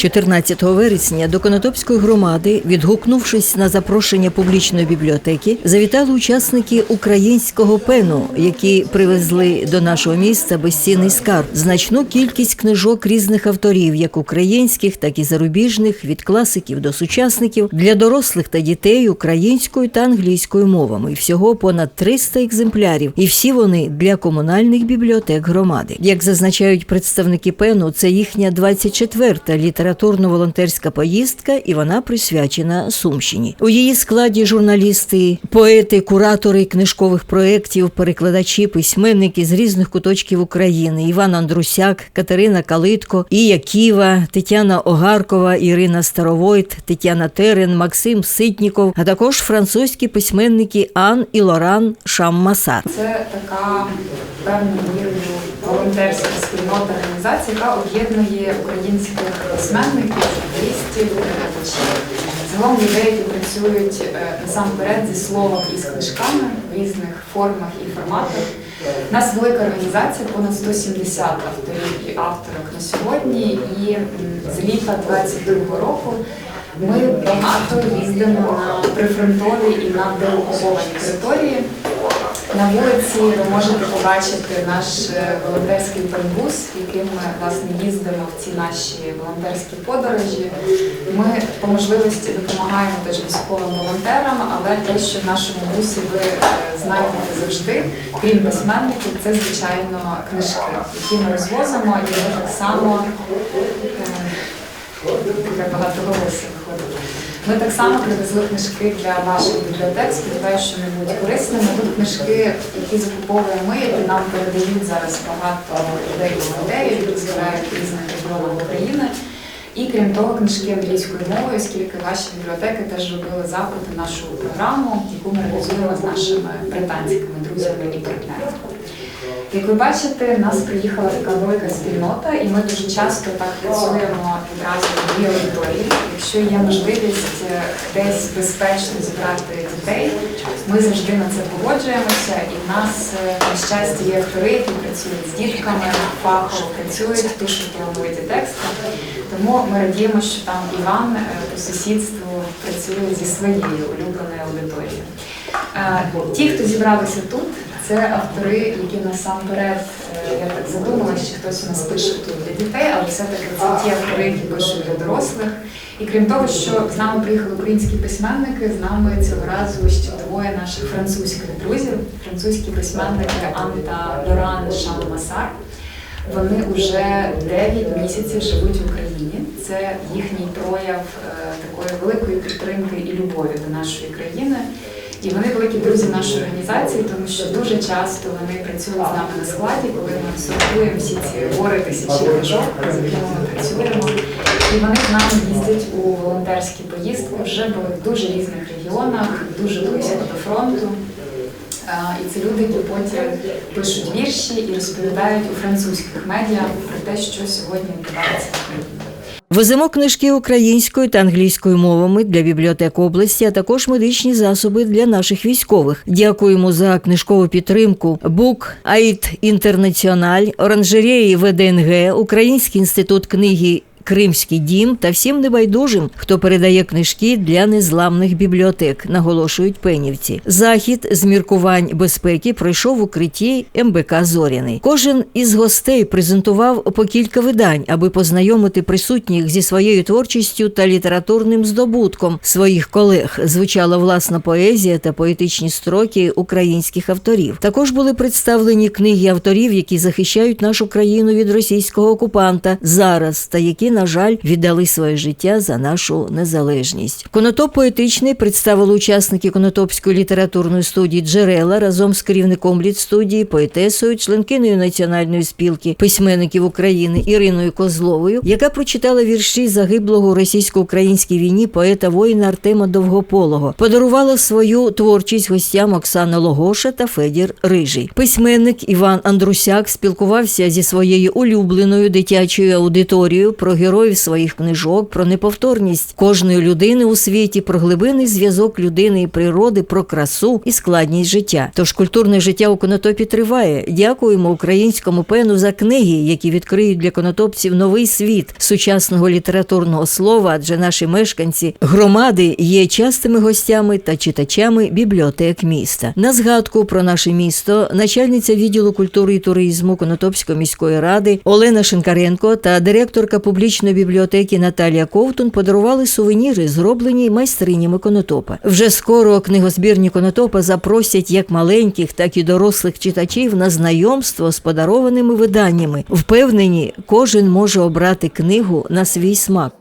14 вересня до Конотопської громади, відгукнувшись на запрошення публічної бібліотеки, завітали учасники українського пену, які привезли до нашого міста безцінний скарб, значну кількість книжок різних авторів, як українських, так і зарубіжних, від класиків до сучасників, для дорослих та дітей українською та англійською мовами. Всього понад 300 екземплярів, і всі вони для комунальних бібліотек громади. Як зазначають представники пену, це їхня 24-та літературно-волонтерська поїздка, і вона присвячена Сумщині. У її складі журналісти, поети, куратори книжкових проєктів, перекладачі, письменники з різних куточків України: Іван Андрусяк, Катерина Калитко, Ія Ківа, Тетяна Огаркова, Ірина Старовойт, Тетяна Терен, Максим Ситніков, а також французькі письменники Ан і Лоран Шаммасар. Це така певною мірою волонтерська спільнота організація, яка об'єднує українських письменників, журналістів, перекладачів. Загалом людей, працюють е, насамперед зі словом і з книжками в різних формах і форматах. У нас велика організація, понад 170 авторів і авторок на сьогодні. І з літа 22 року ми багато їздимо на прифронтові і на деокуповані території. На вулиці ви можете побачити наш е, волонтерський пенбус, яким ми власне їздимо в ці наші волонтерські подорожі. Ми по можливості допомагаємо теж військовим волонтерам, але те, що в нашому бусі ви е, знайдете завжди, крім письменників, це звичайно книжки, які ми розвозимо, і ми так само е, таке багато голосів виходить. Ми так само привезли книжки для ваших бібліотек. Сподіваюся, що вони будуть корисними. Тут книжки, які закуповуємо ми, які нам передають зараз багато людей волонтерів, які збирають різних регіонах України. І крім того, книжки англійською мовою, оскільки ваші бібліотеки теж робили запит на нашу програму, яку ми реалізуємо з нашими британськими друзями і партнерами. Як ви бачите, в нас приїхала така велика спільнота, і ми дуже часто так працюємо відразу в дві аудиторії. Якщо є можливість е, десь безпечно зібрати дітей, ми завжди на це погоджуємося. І в нас е, на щастя є актори, які працюють з дітками, фахово працюють, пишуть талановиті тексти. Тому ми радіємо, що там Іван е, по сусідству працює зі своєю улюбленою аудиторією. Ті, хто зібралися тут, це автори, які насамперед, е, я так задумалася, що хтось у нас пише тут для дітей, але все-таки це ті автори, які пишуть для дорослих. І крім того, що з нами приїхали українські письменники, з нами цього разу ще двоє наших французьких друзів, французькі письменники Анта Лоран Шан-Масар. Вони вже 9 місяців живуть в Україні. Це їхній прояв е, такої великої підтримки і любові до нашої країни. І вони великі друзі нашої організації, тому що дуже часто вони працюють з нами на складі, коли ми сортуємо всі ці гори тисячі книжок, з якими ми працюємо. І вони з нами їздять у волонтерські поїздки, вже були в дуже різних регіонах, дуже близько до фронту. І це люди, які потім пишуть вірші і розповідають у французьких медіа про те, що сьогодні відбувається. Веземо книжки українською та англійською мовами для бібліотек області, а також медичні засоби для наших військових. Дякуємо за книжкову підтримку. Бук Аїд Інтернаціональ, оранжереї ВДНГ, Український інститут книги. Кримський дім та всім небайдужим, хто передає книжки для незламних бібліотек, наголошують пенівці. Захід з міркувань безпеки пройшов в укритті МБК Зоряний. Кожен із гостей презентував по кілька видань, аби познайомити присутніх зі своєю творчістю та літературним здобутком своїх колег. Звучала власна поезія та поетичні строки українських авторів. Також були представлені книги авторів, які захищають нашу країну від російського окупанта зараз та які, на жаль, віддали своє життя за нашу незалежність. Конотоп поетичний представили учасники Конотопської літературної студії Джерела разом з керівником літстудії, поетесою, членкиною національної спілки письменників України Іриною Козловою, яка прочитала вірші загиблого російсько-українській війні поета воїна Артема Довгополого, подарувала свою творчість гостям Оксана Логоша та Федір Рижий. Письменник Іван Андрусяк спілкувався зі своєю улюбленою дитячою аудиторією про героїв своїх книжок, про неповторність кожної людини у світі, про глибинний зв'язок людини і природи, про красу і складність життя. Тож культурне життя у конотопі триває. Дякуємо українському пену за книги, які відкриють для конотопців новий світ сучасного літературного слова, адже наші мешканці громади є частими гостями та читачами бібліотек міста. На згадку про наше місто начальниця відділу культури і туризму Конотопської міської ради Олена Шинкаренко та директорка публічної бібліотеки Наталія Ковтун подарували сувеніри, зроблені майстринями Конотопа. Вже скоро книгозбірні Конотопа запросять як маленьких, так і дорослих читачів на знайомство з подарованими виданнями. Впевнені, кожен може обрати книгу на свій смак.